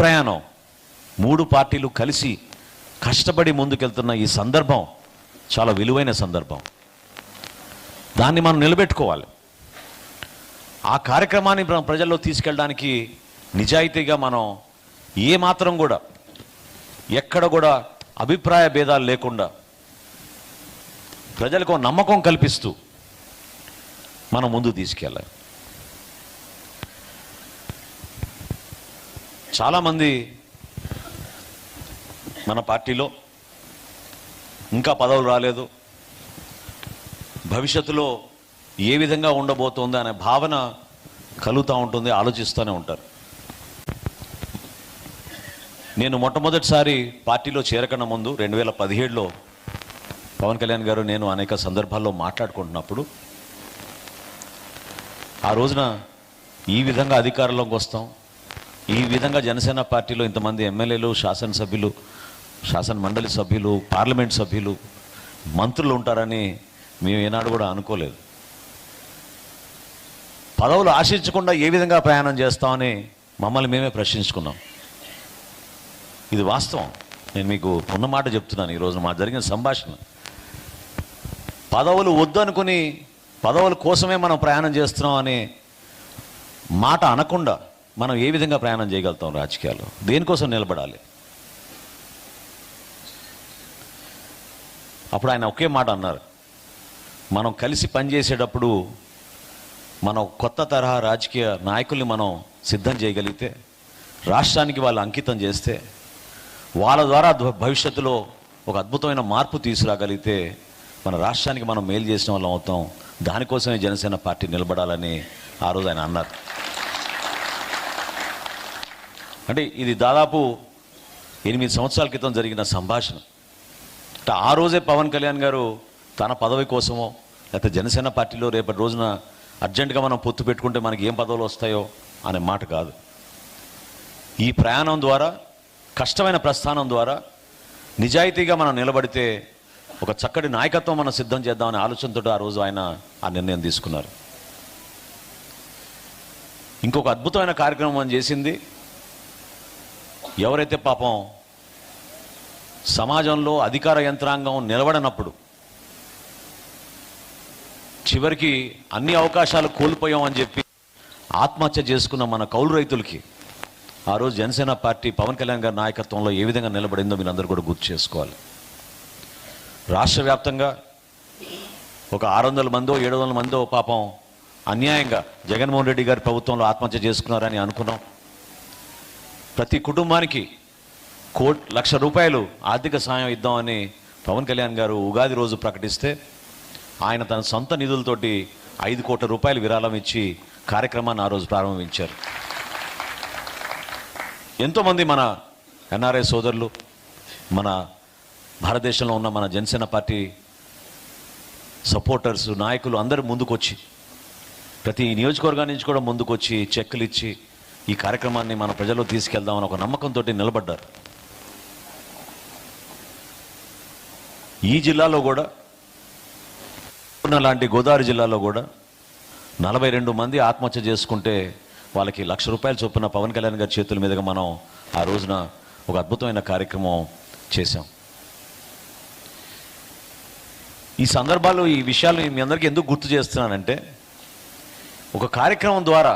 ప్రయాణం. మూడు పార్టీలు కలిసి కష్టపడి ముందుకెళ్తున్న ఈ సందర్భం చాలా విలువైన సందర్భం. దాన్ని మనం నిలబెట్టుకోవాలి. ఆ కార్యక్రమాన్ని మనం ప్రజల్లో తీసుకెళ్ళడానికి నిజాయితీగా మనం ఏ మాత్రం కూడా ఎక్కడ కూడా అభిప్రాయ భేదాలు లేకుండా ప్రజలకు నమ్మకం కల్పిస్తూ మనం ముందు తీసుకెళ్ళాలి. చాలామంది మన పార్టీలో ఇంకా పదవులు రాలేదు. భవిష్యత్తులో ఏ విధంగా ఉండబోతోంది అనే భావన కలుగుతూ ఉంటుంది ఆలోచిస్తూనే ఉంటారు. నేను మొట్టమొదటిసారి పార్టీలో చేరకన్న ముందు రెండు వేల పదిహేడులో పవన్ కళ్యాణ్ గారు నేను అనేక సందర్భాల్లో మాట్లాడుకుంటున్నప్పుడు ఆ రోజున ఈ విధంగా అధికారంలోకి వస్తాం ఈ విధంగా జనసేన పార్టీలో ఇంతమంది ఎమ్మెల్యేలు శాసనసభ్యులు శాసన మండలి సభ్యులు పార్లమెంట్ సభ్యులు మంత్రులు ఉంటారని మేము ఏనాడు కూడా అనుకోలేదు. పదవులు ఆశించకుండా ఏ విధంగా ప్రయాణం చేస్తామని మమ్మల్ని మేమే ప్రశ్నించుకున్నాం. ఇది వాస్తవం. నేను మీకు ఉన్న మాట చెప్తున్నాను. ఈరోజు మా జరిగిన సంభాషణ. పదవులు వద్దనుకుని పదవుల కోసమే మనం ప్రయాణం చేస్తున్నాం అనే మాట అనకుండా మనం ఏ విధంగా ప్రయాణం చేయగలుగుతాం రాజకీయాలు దేనికోసం నిలబడాలి? అప్పుడు ఆయన ఒకే మాట అన్నారు. మనం కలిసి పనిచేసేటప్పుడు మనం కొత్త తరహా రాజకీయ నాయకుల్ని మనం సిద్ధం చేయగలిగితే రాష్ట్రానికి వాళ్ళు అంకితం చేస్తే వాళ్ళ ద్వారా భవిష్యత్తులో ఒక అద్భుతమైన మార్పు తీసుకురాగలిగితే మన రాష్ట్రానికి మనం మేలు చేసిన వాళ్ళం అవుతాం. దానికోసమే జనసేన పార్టీ నిలబడాలని ఆ రోజు ఆయన అన్నారు. అంటే ఇది దాదాపు ఎనిమిది సంవత్సరాల క్రితం జరిగిన సంభాషణ. అంటే ఆ రోజే పవన్ కళ్యాణ్ గారు తన పదవి కోసమో లేకపోతే జనసేన పార్టీలో రేపటి రోజున అర్జెంటుగా మనం పొత్తు పెట్టుకుంటే మనకి ఏం పదవులు వస్తాయో అనే మాట కాదు. ఈ ప్రయాణం ద్వారా కష్టమైన ప్రస్థానం ద్వారా నిజాయితీగా మనం నిలబడితే ఒక చక్కటి నాయకత్వం మనం సిద్ధం చేద్దామనే ఆలోచనతో ఆ రోజు ఆయన ఆ నిర్ణయం తీసుకున్నారు. ఇంకొక అద్భుతమైన కార్యక్రమం మనం చేసింది. ఎవరైతే పాపం సమాజంలో అధికార యంత్రాంగం నిలబడనప్పుడు చివరికి అన్ని అవకాశాలు కోల్పోయాం అని చెప్పి ఆత్మహత్య చేసుకున్న మన కౌలు రైతులకి ఆ రోజు జనసేన పార్టీ పవన్ కళ్యాణ్ గారి నాయకత్వంలో ఏ విధంగా నిలబడిందో మీరు అందరూ కూడా గుర్తు చేసుకోవాలి. రాష్ట్ర వ్యాప్తంగా ఒక ఆరు వందల మందో ఏడు వందల మందో పాపం అన్యాయంగా జగన్మోహన్ రెడ్డి గారి ప్రభుత్వంలో ఆత్మహత్య చేసుకున్నారని అనుకున్నాం. ప్రతి కుటుంబానికి కోట్ లక్ష రూపాయలు ఆర్థిక సాయం ఇద్దామని పవన్ కళ్యాణ్ గారు ఉగాది రోజు ప్రకటిస్తే ఆయన తన సొంత నిధులతోటి ఐదు కోట్ల రూపాయలు విరాళం ఇచ్చి కార్యక్రమాన్ని ఆ రోజు ప్రారంభించారు. ఎంతోమంది మన ఎన్ఆర్ఐ సోదరులు మన భారతదేశంలో ఉన్న మన జనసేన పార్టీ సపోర్టర్స్ నాయకులు అందరూ ముందుకొచ్చి ప్రతి నియోజకవర్గం నుంచి కూడా ముందుకొచ్చి చెక్కులు ఇచ్చి ఈ కార్యక్రమాన్ని మన ప్రజల్లో తీసుకెళ్దామని ఒక నమ్మకంతో నిలబడ్డారు. ఈ జిల్లాలో కూడా లాంటి గోదావరి జిల్లాలో కూడా నలభై రెండు మంది ఆత్మహత్య చేసుకుంటే వాళ్ళకి లక్ష రూపాయలు చొప్పున పవన్ కళ్యాణ్ గారి చేతుల మీదుగా మనం ఆ రోజున ఒక అద్భుతమైన కార్యక్రమం చేశాం. ఈ సందర్భాలు ఈ విషయాలు మీ అందరికీ ఎందుకు గుర్తు చేస్తున్నానంటే ఒక కార్యక్రమం ద్వారా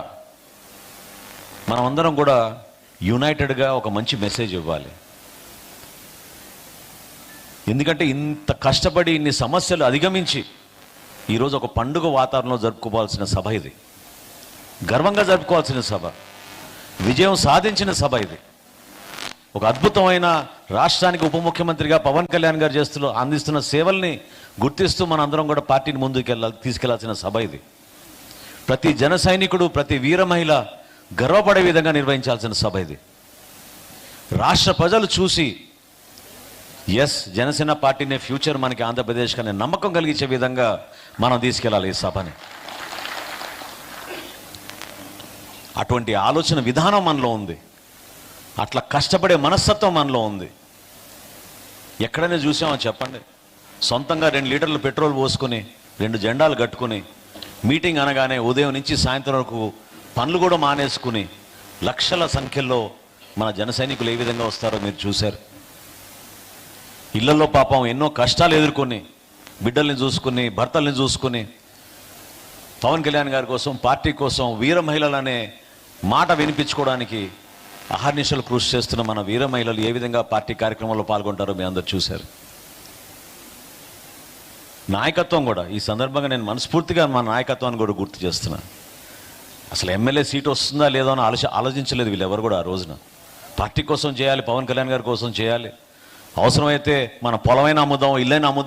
మనమందరం కూడా యునైటెడ్గా ఒక మంచి మెసేజ్ ఇవ్వాలి. ఎందుకంటే ఇంత కష్టపడి ఇన్ని సమస్యలు అధిగమించి ఈరోజు ఒక పండుగ వాతావరణంలో జరుపుకోవాల్సిన సభ ఇది. గర్వంగా జరుపుకోవాల్సిన సభ. విజయం సాధించిన సభ ఇది. ఒక అద్భుతమైన రాష్ట్రానికి ఉప ముఖ్యమంత్రిగా పవన్ కళ్యాణ్ గారు చేస్తున్న అందిస్తున్న సేవల్ని గుర్తిస్తూ మన అందరం కూడా పార్టీని ముందుకెళ్ళాలి తీసుకెళ్ళాల్సిన సభ ఇది. ప్రతి జన సైనికుడు ప్రతి వీర మహిళ గర్వపడే విధంగా నిర్వహించాల్సిన సభ ఇది. రాష్ట్ర ప్రజలు చూసి ఎస్ జనసేన పార్టీనే ఫ్యూచర్ మనకి ఆంధ్రప్రదేశ్ అనే నమ్మకం కలిగించే విధంగా మనం తీసుకెళ్ళాలి ఈ సభని. అటువంటి ఆలోచన విధానం మనలో ఉంది. అట్లా కష్టపడే మనస్తత్వం మనలో ఉంది. ఎక్కడైనా చూసామో చెప్పండి? సొంతంగా రెండు లీటర్లు పెట్రోల్ పోసుకొని రెండు జెండాలు కట్టుకుని మీటింగ్ అనగానే ఉదయం నుంచి సాయంత్రం వరకు పనులు కూడా మానేసుకుని లక్షల సంఖ్యలో మన జన సైనికులు ఏ విధంగా వస్తారో మీరు చూశారు. ఇళ్ళలో పాపం ఎన్నో కష్టాలు ఎదుర్కొని బిడ్డల్ని చూసుకుని భర్తల్ని చూసుకుని పవన్ కళ్యాణ్ గారి కోసం పార్టీ కోసం వీర మహిళలు అనే మాట వినిపించుకోవడానికి అహర్నిశలు కృషి చేస్తున్న మన వీర మహిళలు ఏ విధంగా పార్టీ కార్యక్రమంలో పాల్గొంటారో మీ అందరు చూశారు. నాయకత్వం కూడా ఈ సందర్భంగా నేను మనస్ఫూర్తిగా మా నాయకత్వాన్ని కూడా గుర్తు చేస్తున్నాను అసలు ఎమ్మెల్యే సీట్ వస్తుందా లేదా అని ఆలోచ ఆలోచించలేదు వీళ్ళెవరు కూడా ఆ రోజున. పార్టీ కోసం చేయాలి పవన్ కళ్యాణ్ గారి కోసం చేయాలి. అవసరమైతే మన పొలమైన అమ్ముదాం ఇల్లైనా అమ్ముదాం